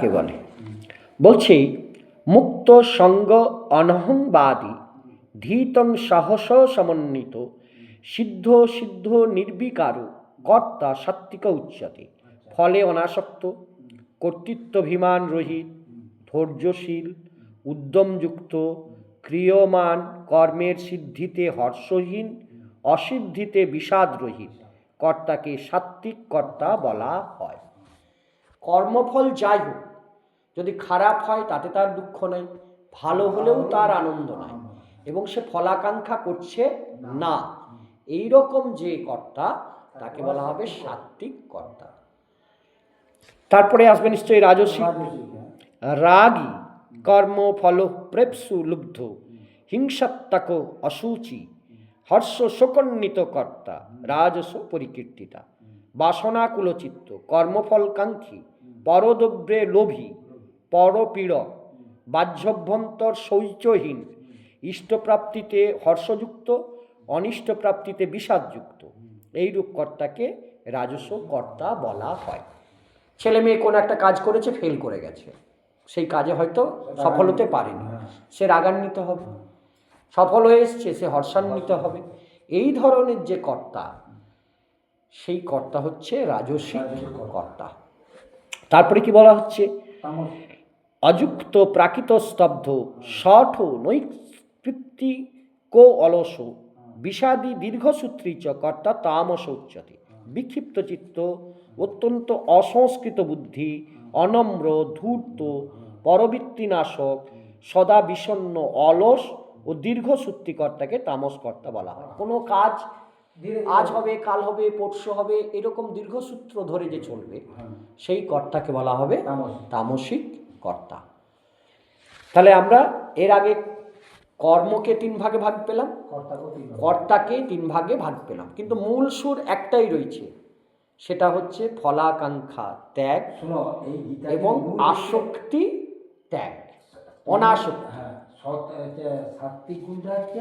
কে বলে? বলছি, মুক্ত সঙ্গ অনহংবাদী ধীতং সাহস সমন্বিত, সিদ্ধ সিদ্ধ নির্বিকার, কর্তা সাত্বিক উচ্চতে, ফলে অনাসক্ত, কর্তৃত্বাভিমান রহিত, ধৈর্যশীল, উদ্যমযুক্ত, ক্রিয়মান, কর্মের সিদ্ধিতে হর্ষহীন, অসিদ্ধিতে বিষাদরহিত, কর্তাকে সাত্বিক কর্তা বলা হয়। কর্মফল যাই হোক, যদি খারাপ হয় তাতে তার দুঃখ নাই, ভালো হলেও তার আনন্দ নাই এবং সে ফলাকাঙ্ক্ষা করছে না। এই রকম যে কর্তা, তাকে বলা হবে সাত্বিক কর্তা। তারপরে আসবে নিশ্চয়ই রাজসিক রাগী কর্ম ফল প্রেপসু লুব্ধ, হিংসাত্মক অসুচি, হর্ষ শোকন্বিত কর্তা, রাজস পরিকীর্তিতা, বাসনাকুলচিত্ত কর্মফলকাঙ্ক্ষী পরদ্রব্যে লোভী পরপীড়ক বাহ্যভ্যন্তর শৌচহীন, ইষ্টপ্রাপ্তিতে হর্ষযুক্ত, অনিষ্টপ্রাপ্তিতে বিষাদযুক্ত। এইরূপ কর্তাকে রাজস্ব কর্তা বলা হয়। ছেলে মেয়ে কোনো একটা কাজ করেছে ফেল করে গেছে। সেই কাজে হয়তো সফল হতে পারেনি। সে রাগান্বিত হবে। সফল হয়ে এসছে, সে হর্ষান্বিত হবে। এই ধরনের যে কর্তা, সেই কর্তা হচ্ছে রাজসিক কর্তা। তারপরে কি বলা হচ্ছে? অযুক্ত প্রাকৃত স্তব্ধ শঠ নৈকৃতি কো অলস বিষাদি দীর্ঘসূত্রী চ কর্তা তামস উচ্যতে বিক্ষিপ্ত চিত্ত অত্যন্ত অসংস্কৃত বুদ্ধি অনম্র ধূর্ত পরবৃত্তিনাশক সদা বিষণ্ণ অলস ও দীর্ঘসূত্রিকর্তাকে তামস কর্তা বলা হয়। কোনো কাজ আজ হবে কাল হবে পরশু হবে এরকম দীর্ঘসূত্র ধরে যে চলবে সেই কর্তাকে বলা হবে তামসিক। কর্তা। তাহলে আমরা এর আগে কর্মকে তিন ভাগে ভাগ পেলাম কর্তাকে তিন ভাগে ভাগ পেলাম। কিন্তু মূল সুর একটাই রয়েছে সেটা হচ্ছে ফলাকাঙ্ক্ষা ত্যাগ এবং আসক্তি ত্যাগ। অনাসক্তি। হ্যাঁ সাত্বিক গুণটা হচ্ছে